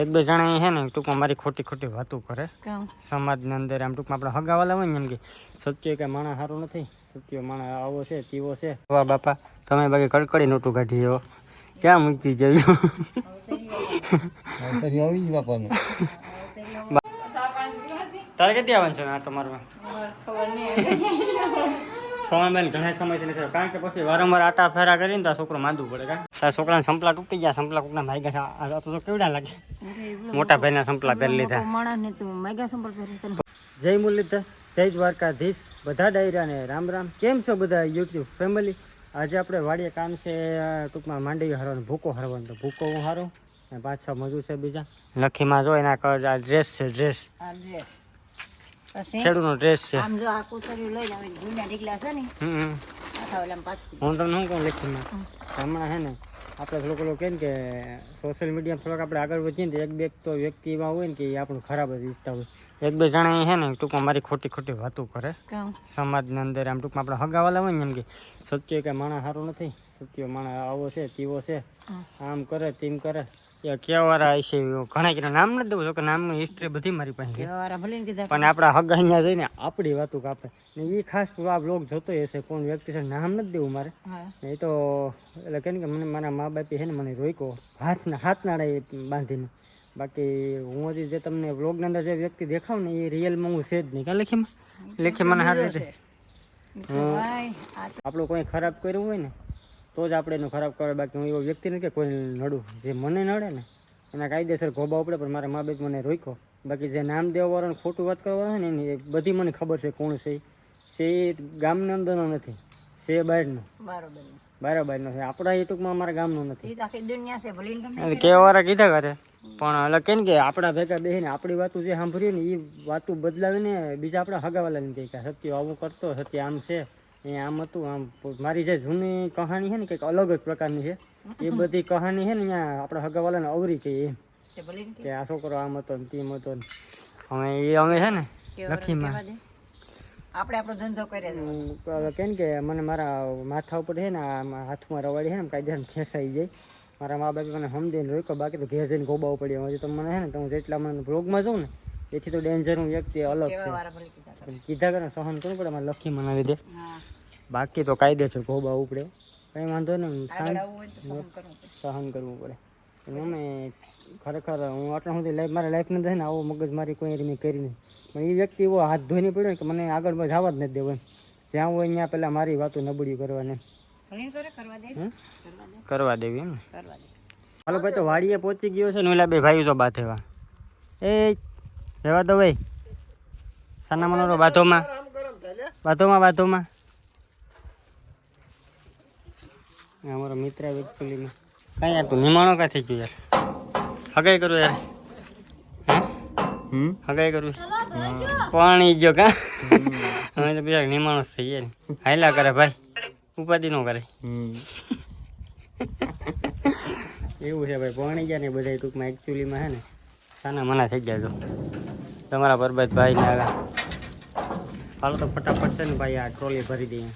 એક બે જણા છે ને ટૂંકમાં મારી ખોટી ખોટી વાતો કરે. સમાજની અંદર આમ ટૂંકમાં આપણે હગાવાલા હોય ને એમ કે સત્ય કે માણસ સારું નથી? સત્ય માણસ આવો છે તેવો છે. વાહ બાપા તમે બાકી કડકડી નોટું કાઢી જવો ક્યાં મૂકી જયું આવી બાપાનું. તારે કેટલી આવવાનું છે આ તમારું? ખબર નહીં. સોમનબેન ઘણા સમયથી નથી કારણ કે પછી વારંવાર આટા ફેરા કરીને તો આ છોકરો માંદવું પડે કાં? છોકરાના સંપલા તૂટી ગયા સંપલા કોકના ભાઈ ગયા આ તો કેવડા લાગે. મોટા ભાઈના સંપલા પહેરી લીધા. સંપલ પહેરી જય મુરલીધર જય દ્વારકાધીશ. બધા ડાયરાને રામ રામ. કેમ છો બધા યુટ્યુબ ફેમિલી આજે આપણે વાડીએ કામ છે ટૂંકમાં માંડવી હારવાનું ભૂકો હારવાનું. તો ભૂકો હું હારું અને પાંચ છ મજૂર છે બીજા. લખીમાં જો એના કર આ ડ્રેસ છે ડ્રેસ આ ડ્રેસ પછી ખેડૂતનો ડ્રેસ છે. આમ જો આ કોતરીઓ લઈને આવે જૂના ઢીકલા છે ને હમ હું તમને શું કહું લખીમાં હમણાં હે ને આપણે થોડુંક લોકો ને કે સોશિયલ મીડિયામાં થોડોક આપણે આગળ વધીએ ને એક બે તો વ્યક્તિ એવા હોય ને કે એ આપણું ખરાબ જ ઈચ્છતા હોય. એક બે જણા છે ને ટૂંકમાં મારી ખોટી ખોટી વાતો કરે. સમાજની અંદર આમ ટૂંકમાં આપણે હગાવાલા હોય ને એમ કે સત્ય કે માણસ સારું નથી સત્ય માણસ આવો છે તેવો છે. આમ કરે તેમ કરે. કેવારા હશે ઘણા કે નામ નથી દઉં કે નામની હિસ્ટ્રી બધી મારી પાસે પણ આપણા હગા અહીંયા જઈને આપણી વાતો કાપે. ને એ ખાસ આ બ્લોગ જોતો હશે કોણ વ્યક્તિ છે નામ નથી દેવું મારે. એ તો એટલે કે કે મને મારા મા બાપે છે ને મને રોક્યો હાથના હાથ નાળે બાંધીને. બાકી હું હજી જે તમને બ્લોગની અંદર જે વ્યક્તિ દેખાવ ને એ રિયલમાં હું છે જ નહીં. કાં લેખીમાં? લેખી મને હાથ રીતે આપણું કોઈ ખરાબ કર્યું હોય ને તો જ આપણે એનું ખરાબ કરે બાકી હું એવો વ્યક્તિ નથી કે કોઈ નડું. જે મને નડે ને એના કાયદેસર ઘોબા ઉપડે પણ મારા મા બાપ મને રોક્યો. બાકી જે નામ દેવાવાળાને ખોટું વાત કરવાનું ને એની એ બધી મને ખબર છે કોણ છે. છે એ ગામની અંદરનો નથી. છે બહારનો. બરાબર. બહાર બહારનો છે. આપણા એ ટૂંકમાં અમારા ગામનો નથી. કહેવાવાળા કીધા કરે. પણ એટલે કે ને કે આપણા ભેગા બેસીને આપણી વાતો જે સાંભળ્યું ને એ વાતો બદલાવીને બીજા આપણા હગાવાલાને કહે કે સત્ય આવું કરતો સત્ય આમ છે. એ આમ હતું આમ મારી જે જૂની કહાની છે ને કંઈક અલગ જ પ્રકારની છે. એ બધી કહાની છે ને અહીંયા આપણા હગાવાલાને અવરી કહીએ એમ છે ભલે ને કે આ છોકરો આમ હતો ને તેમ હતો ને. અમે એ અમે છે ને કેવા લખીમાં. કેવા દે? આપણે આપણો ધંધો કરીએ છે. કેમ કે મને મારા માથા ઉપર છે ને આમાં હાથમાં રવાડી છે ને કાયદેસર ખેંચાઈ જાય. મારા મા બાપે મને સમજીને રોક્યો બાકી તો ઘેર જઈને ગોબાવું પડ્યું. હજી તો મને છે ને તો હું જેટલા મને બ્લોગમાં જોઉં ને એથી તો ડેન્જર હું વ્યક્તિ અલગ છે. કેવા વાળા ભલે કીધા કરે. પણ કીધા કરે સહન કરવું પડે મારે લખી મને લીધે હા. બાકી તો કાયદેસર ગોબા ઉપડે. કંઈ વાંધો નહીં સહન કરવું પડે. અમે ખરેખર હું આટલા સુધી લાઈફ મારા લાઈફને છે ને આવો મગજ મારી કોઈ મેં કરી નહીં. પણ એ વ્યક્તિ એવો હાથ ધોઈને પડ્યો કે મને આગળ જવા જ નથી દેવો જ્યાં હોય ત્યાં પહેલાં મારી વાતો નબળી કરવાની. કરવા દેવી એમ હાલો ભાઈ તો વાડીએ પહોંચી ગયો છે ને ઓલા બે ભાઈ તો બાથેવા એ જવા દો ભાઈ. સાના મનોરો બાથોમાં બાથોમાં બાથોમાં આ અમારો મિત્ર વેચપલીમાં કઈ યાર તું નિમાણો કાં થઈ ગયો યાર? હગાઈ કરું યાર. હગાઈ કરું. પાણી ગયો કા? અમે તો બીજા નિમાણો થઈ ગયા હાયલા કરે ભાઈ. ઉપાધિ ન કરે. એવું છે ભાઈ ભણી ગયા ને બધા ટૂંકમાં એકચ્યુઅલીમાં હે ને સાના મના થઈ ગયા તો તમારા પરબત ભાઈ ને આગળ. હાલો તો ફટાફટ છે ને ભાઈ આ ટ્રોલી ભરી દઈએ.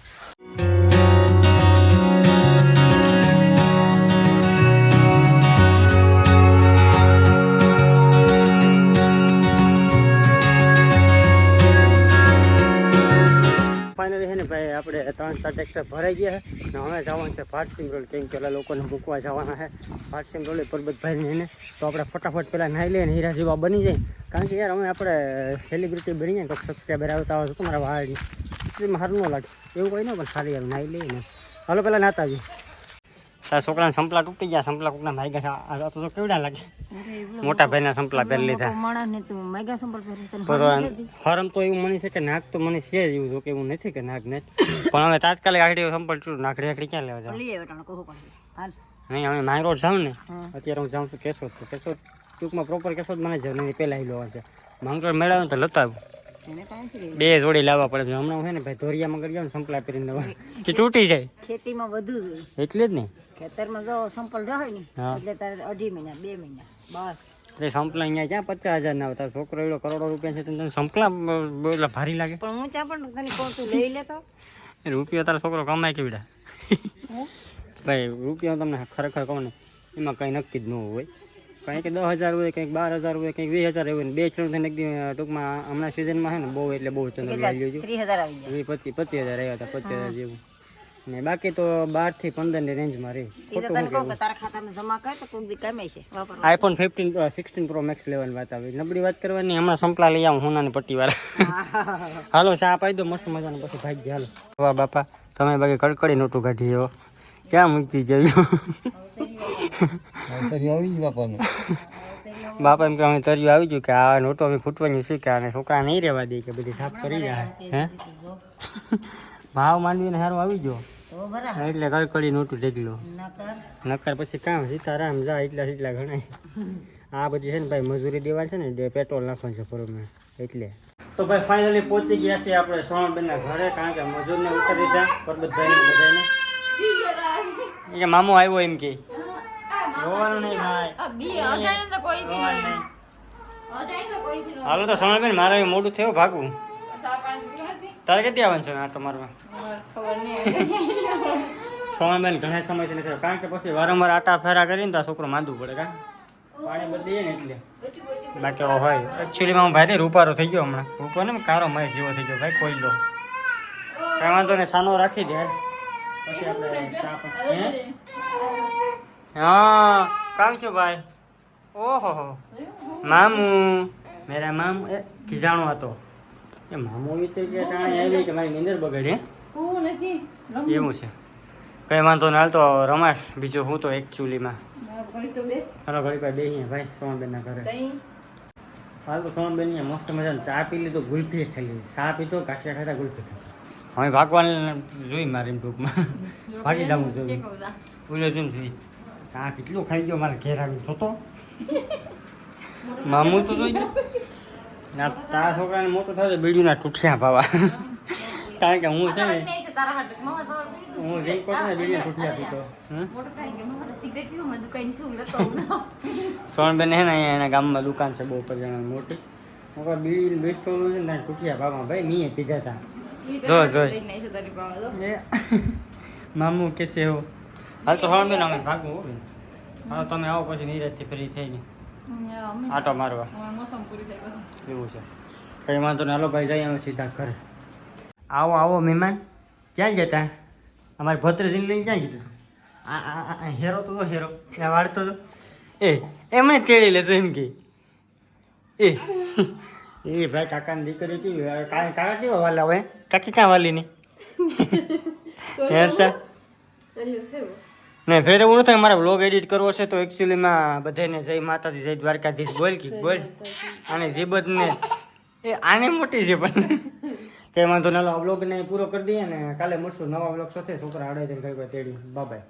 ભાઈ, આપણે ત્રણ ચાર ટ્રેક્ટર ભરાઈ ગયા ને હવે જવાનું છે ભાટસિંગ રોડ. કેમ કે લોકોને મૂકવા જવાના છે. ભાટસિંગ રોડ પરબતભાઈ એને. તો આપણે ફટાફટ પહેલાં નાહી લઈએ ને હીરા જેવા બની જાય. કારણ કે યાર, અમે આપણે સેલિબ્રિટી બની જાય તો સબસ્ક્રાઈબર આવતા હોય તો તમારા વાળ એમાં સારું ન લાગે. એવું કંઈ ન પણ સારી યાર નાહી લઈએ ને. હાલો પહેલાં નાતા જઈએ તારા છોકરાના સંપલા તૂટી ગયા સંપલા કોકના ભાઈ ગયા આ તો કેવડા લાગે. મોટા ભાઈના સંપલા પહેરી લીધા. મોટો તું મેગા સંપલ પહેરી તને ફરમ તો એવું મની છે કે નાક તો મને છે એવું જો કે એવું નથી કે નાક નથી. પણ હવે તાત્કાલિક આખડી સંપલ ચૂર નાખડી આખડી ક્યાં લેવા જાવ નહીં અમે માય રોડ જાઉં ને. અત્યારે હું જાઉં છું કેશોદ તો. કેશોદ ટૂંકમાં પ્રોપર કેશોદ મને જ નહીં પહેલાં આવી લેવા છે. માંગરોળ મેળાવે તો લતા. બે જોડી લાવવા પડે છે. હમણાં હું છે ને ભાઈ ધોરિયામાં કરી જાઉં સંપલા પહેરીને કે તૂટી જાય. ખેતીમાં વધુ એટલે જ ને. ખેતરમાં જો સંપલ રહે ને એટલે તારે અઢી મહિના બે મહિના બસ. એટલે સંપલા અહીંયા ક્યાં પચાસ હજાર ના આવતા છોકરો એવડો કરોડો રૂપિયા છે તને સંપલા બોલા ભારી લાગે. પણ હું ત્યાં પણ તને કહું તું લઈ લેતો રૂપિયો તારો છોકરો કમાય કેવડા ભાઈ રૂપિયો તમને ખરેખર કહું ને એમાં કંઈ નક્કી જ ન હોય. કંઈક દસ હજાર હોય કંઈક બાર હજાર હોય કંઈક વીસ હજાર હોય ને બે ત્રણ થઈને એકદમ ટૂંકમાં હમણાં સિઝનમાં છે ને બહુ એટલે બહુ ચંદ્ર લાગ્યું છે. પચીસ પચીસ હજાર આવ્યા હતા પચીસ હજાર જેવું. ને બાકી તો 12 થી પંદરની રેન્જમાં રહે. એ તો તને કહું કે તારા ખાતામાં જમા કર તો કોક દી કમે છે વાપરવા iPhone fifteen sixteen pro max લેવાની વાત આવી. નબળી વાત કરવાની હમણાં સંપલા લઈ આવું હોનાની પટ્ટી વાળા. હાલો ચા પાઈ દો મસ્ત મજાનો પછી ભાઈ ગયા. હાલો. વાહ બાપા તમે બાકી કડકડી નોટું કાઢી એવો ક્યાં મૂકી જયું બાપા એમ કે અમે તર્યું આવી ગયું કે આ નોટો અમે ફૂટવાની શું કે આને છોકરા નહીં રહેવા દે કે બધી સાફ કરી જાય હે? ભાવ માંડવીને હારું આવી ગયો. એટલે કડકડી નોટું ઢેગલો. નકર? નકર પછી કામ સીતારામ જા એટલા એટલા ઘણા. આ બધી છે ને ભાઈ મજૂરી દેવા છે ને પેટ્રોલ નાખવાનું છે ફોરમે એટલે. તો ભાઈ ફાઇનલી પહોંચી ગયા છે આપણે સોનબેનના ઘરે કારણ કે મજૂરને ઉતારી દીધા પરબતભાઈને બધાને એ મામો આવ્યો એમ કે. જોવાનું નહીં ભાઈ. હાલો તો સોનલબેન મારે મોડું થયું ભાગવું. તારે કેટલી આવવાનું છે આટો મારવા સોનલબેન ઘણા સમયથી નથી કારણ કે પછી વારંવાર આટા ફેરા કરીને તો છોકરો માંદું પડે કા? પાણી બદલીએ ને એટલે. બાકી હોય. એકચ્યુઅલીમાં હું ભાઈ રૂપારો થઈ ગયો હમણાં. રૂપો ને કારો મહેશ જેવો થઈ ગયો ભાઈ કોઈ લો કઈ વાંધો ને સાનો રાખી દે. પછી આપણે હે? કામ છો ભાઈ. ઓહો મામું મામુ. મેરા મામું. એ ખીજાણો હતો. એ મામો વિતે જે ટાણે આવી કે મારી નીંદર બગડે એવું છે. કઈ વાંધો ના હાલ તો રમાશ. બીજું હું તો એકચ્યુઅલીમાં હાલો ઘડી પાસે બેહીએ ભાઈ સોનબેનના ઘરે. હાલ તો સોનબેન મસ્ત મજાની ચા પી લીધો ગુલ્ફી ખાઈ ચા પીતો કાઠિયા ખાતા ગુલ્ફી ખાતા હવે ભાગવાનું જોઈ મારે ટૂંકમાં. ભાગી જવું જોઈએ પૂરે જેમ થઈ. ચા કેટલું ખાઈ ગયો મારે ઘેર આવી થતો મામુ તો જોઈ ગયો. ના તારા છોકરાને મોટો થયો બીડીના ટૂઠિયા ભાવા. કારણ કે હું છે ને હું જેમ કહું ને બીડીના ટૂઠિયા પીતો. સોનબેન હે ને અહીંયા એના ગામમાં દુકાન છે બહુ પર જણા મોટી. હું કહું બીડી ઓલું છે ને ત્યાં ટૂઠિયા ભાવમાં. ભાઈ મીએ પીધા હતા જો જો. મામુ કે છે એવું હાલ તો સોનબેન અમે ભાગવું હો તમે આવો પછી નીરજથી ફ્રી થઈને. આટો મારવા એવું છે. કઈ વાંધો નહીં. હાલો ભાઈ જઈએ અમે સીધા ઘરે. આવો આવો મહેમાન. ક્યાં ગયા તા? અમારી ભત્રીજીને લઈને ક્યાં આ હેરો તો હેરો. ત્યાં વાળતો તો. એ એમણે તેડી લેજો એમ કે. એ એ ભાઈ કાકાની દીકરી હતી હવે કાકા કેવા વાલા હોય? કાકી ક્યાં વાલી નહીં હેર હેરસા ને ફેર એવું નથી મારે બ્લોગ એડિટ કરવો છે તો એકચ્યુઅલીમાં બધાને જય માતાજી જય દ્વારકાધીશ બોલ કી બોલ. અને જીબતને એ આને મોટી છે પણ. કે વાંધો ના બ્લોગ બ્લોગને પૂરો કરી દઈએ ને કાલે મળશું નવા બ્લોગ સાથે. છોકરા આડે જઈને કઈ તેડી બાબાય